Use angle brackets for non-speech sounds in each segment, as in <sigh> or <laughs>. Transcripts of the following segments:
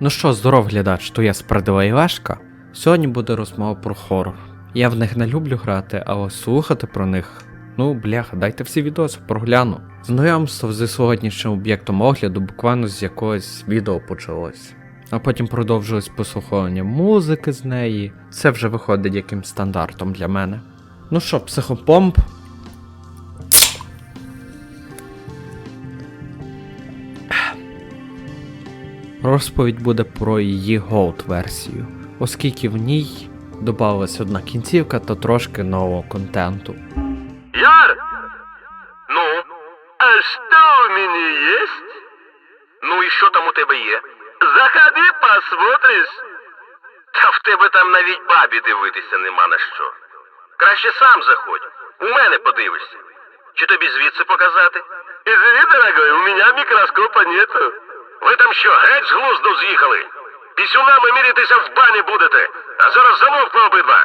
Ну що, здоров, глядач, то я Спрадова Івашка. Сьогодні буде розмова про хорор. Я в них не люблю грати, але слухати про них. Ну, бляха, дайте всі відоси, прогляну. Знайомство зі сьогоднішнім об'єктом огляду буквально з якогось відео почалось. А потім продовжилось послуховування музики з неї. Це вже виходить яким стандартом для мене. Ну що, психопомп? Розповідь буде про її Gold версію, оскільки в ній додалась одна кінцівка та трошки нового контенту. Яр? Ну, а что у меня есть? Ну і що там у тебе є? Заходи, посмотриш. Та в тебе там навіть бабі дивитися нема на що. Краще сам заходь. У мене подивишся. Чи тобі звідси показати? Извини, дорогой, у меня мікроскопа нету. Ви там що, геть з глузду з'їхали? Пісюнами мірятися в бані будете, а зараз замовкли обидва.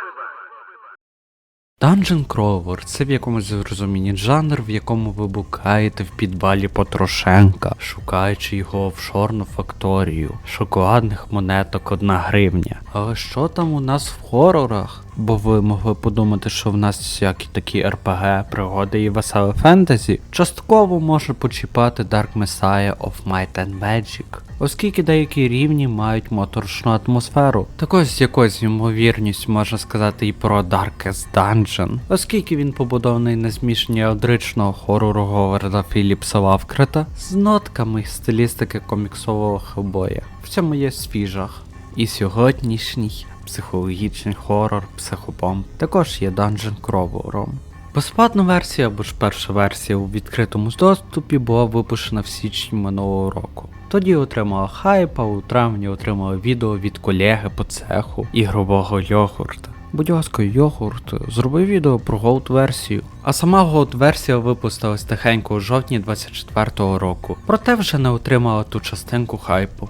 Dungeon Crawler – це в якомусь зрозумінні жанр, в якому ви букаєте в підвалі Потрошенка, шукаючи його офшорну факторію, шоколадних монеток 1 гривня. Але що там у нас в хорорах? Бо ви могли подумати, що в нас всякі такі РПГ, пригоди і веселе фентезі, частково може почіпати Dark Messiah of Might and Magic, оскільки деякі рівні мають моторошну атмосферу. Також з якоюсь ймовірністю можна сказати і про Darkest Dungeon, оскільки він побудований на змішанні електричного хорору Говарда Філіпса Лавкрета з нотками стилістики коміксового хелбоя. В цьому є свій жах. І сьогоднішній психологічний хорор психопомп також є Dungeon Crawlerом. Безплатна версія або ж перша версія у відкритому доступі була випущена в січні минулого року. Тоді отримала хайп, а у травні отримала відео від колеги по цеху ігрового йогурта. Будь ласка, йогурт зроби відео про голд версію. А сама голд версія випустилась тихенько у жовтні 24-го року, проте вже не отримала ту частинку хайпу.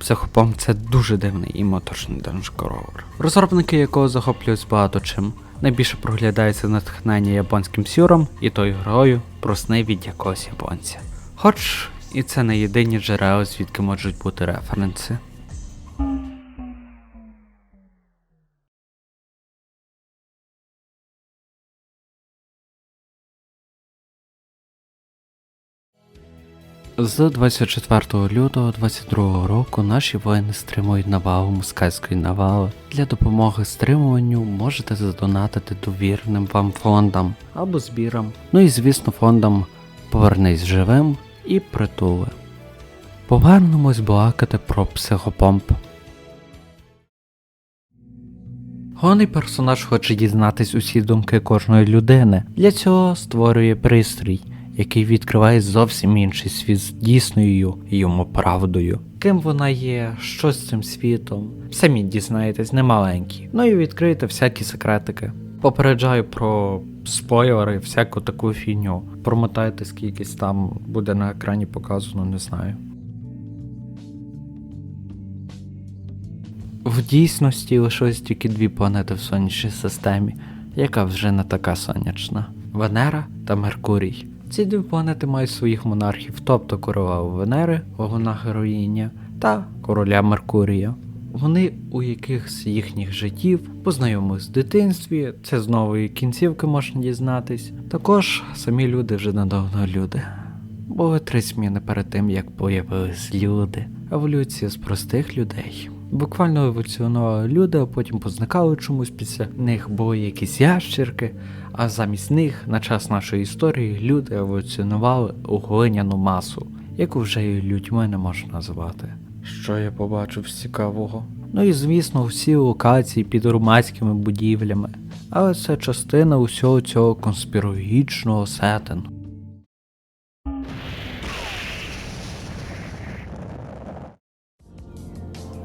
Психопом це дуже дивний і моторшний данжкоровер, розробники якого захоплюють багато чим. Найбільше проглядається натхнення японським сюром і тою грою про сни від якогось японця. Хоч і це не єдині джерела, звідки можуть бути референси. З 24 лютого 22 року наші воїни стримують навалу москальської навали. Для допомоги стримуванню можете задонатити довіреним вам фондам або збірам. Ну і звісно фондам Повернись живим і притули. Повернемось балакати про психопомп. Головний персонаж хоче дізнатись усі думки кожної людини. Для цього створює пристрій, який відкриває зовсім інший світ з дійсною йому правдою. Ким вона є, що з цим світом. Самі дізнаєтесь, не маленькі. Ну і відкриєте всякі секретики. Попереджаю про спойлери, всяку таку фігню. Промотайте скількись там буде на екрані показано, не знаю. В дійсності лишилось тільки дві планети в сонячній системі, яка вже не така сонячна Венера та Меркурій. Ці дві планети мають своїх монархів, тобто королеву Венери, головна героїня, та короля Меркурія. Вони у якихось їхніх життів познайомились в дитинстві, це з нової кінцівки можна дізнатись. Також самі люди вже недавно люди. Були три зміни перед тим, як появились люди. Еволюція з простих людей. Буквально еволюціонували люди, а потім позникали чомусь після них були якісь ящерки, а замість них на час нашої історії люди еволюціонували у глиняну масу, яку вже і людьми не можна назвати. Що я побачив з цікавого? Ну і звісно, всі локації під громадськими будівлями. Але це частина усього цього конспірологічного сеттингу.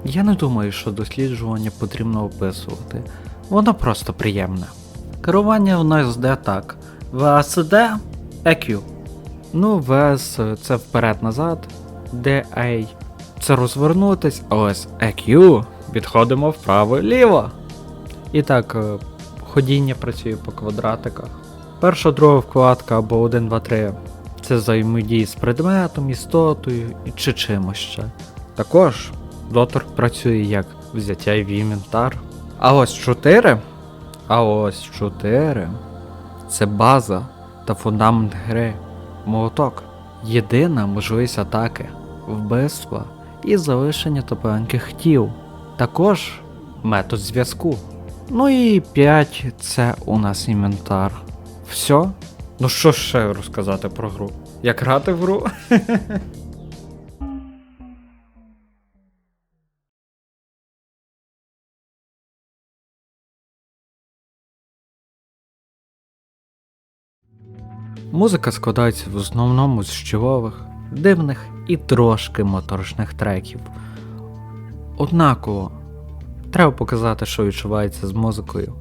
Я не думаю, що досліджування потрібно описувати. Воно просто приємне. Керування в нас йде так. VSD EQ. Ну, VS це вперед-назад, DA це розвернутись, а ось EQ відходимо вправо-ліво. І так, е, ходіння працює по квадратиках. Перша друга вкладка або 1, 2, 3 це взаємодії з предметом, істотою чи чимось ще. Також Дотор працює як взяття в інвентар. А ось 4. А ось 4. Це база та фундамент гри. Молоток. Єдина можливість атаки, вбивства і залишення топленьких тіл. Також метод зв'язку. Ну і 5 це у нас інвентар. Все? Ну що ще розказати про гру? Як грати в гру? <laughs> Музика складається в основному з чолових, дивних і трошки моторошних треків. Однаково, треба показати, що відчувається з музикою.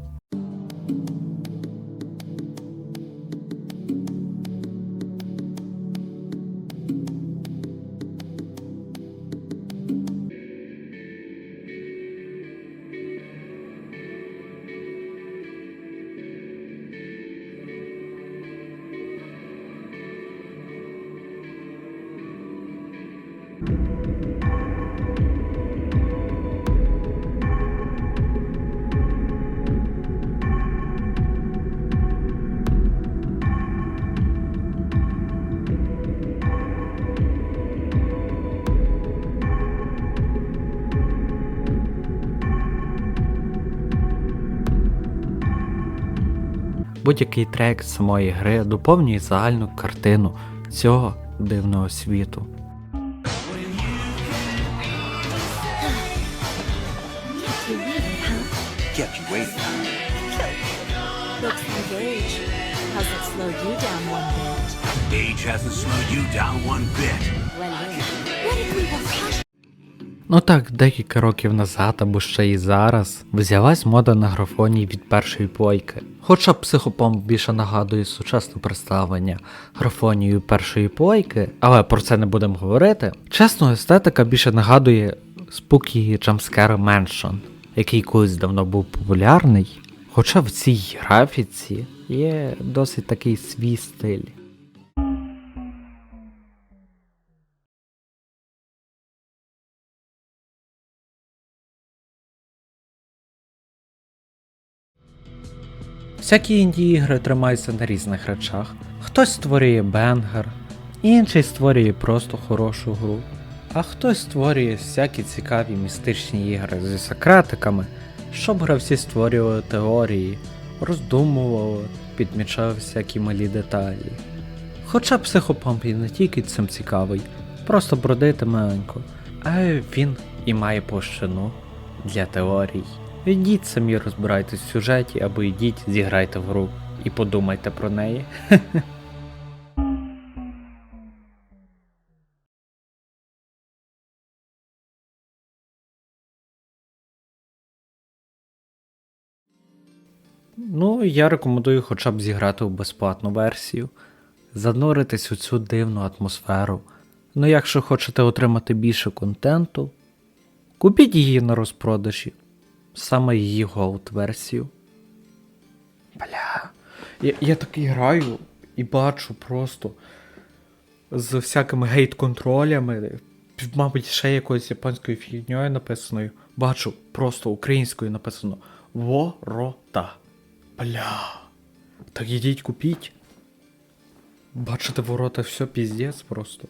Будь-який трек самої гри доповнює загальну картину цього дивного світу. Age hasn't slowed you down one bit. If we were cautious? Ну так, декілька років назад або ще і зараз взялась мода на графонії від першої плойки. Хоча психопомп більше нагадує сучасне представлення графонію першої плойки, але про це не будемо говорити. Чесно, естетика більше нагадує Spooky Jumpscare Mansion, який колись давно був популярний. Хоча в цій графіці є досить такий свій стиль. Всякі інді ігри тримаються на різних речах. Хтось створює бенгер, інший створює просто хорошу гру, а хтось створює всякі цікаві містичні ігри зі секретиками, щоб гравці створювали теорії, роздумували, підмічали всякі малі деталі. Хоча психопомп і не тільки цим цікавий, просто бродити маленько, а він і має площину для теорій. Ідіть самі розбирайтесь в сюжеті або йдіть, зіграйте в гру і подумайте про неї. <laughs> Ну, я рекомендую хоча б зіграти в безплатну версію, зануритись у цю дивну атмосферу. Ну, якщо хочете отримати більше контенту, купіть її на розпродажі, саме її голд версію. Бля. Я, я такий граю і бачу просто з всякими гейт-контролями, мабуть, ще якоюсь японською фігньою написаною. Бачу просто українською написано Ворота. Бля. Так ідіть купіть. Бачите, ворота все піздець просто.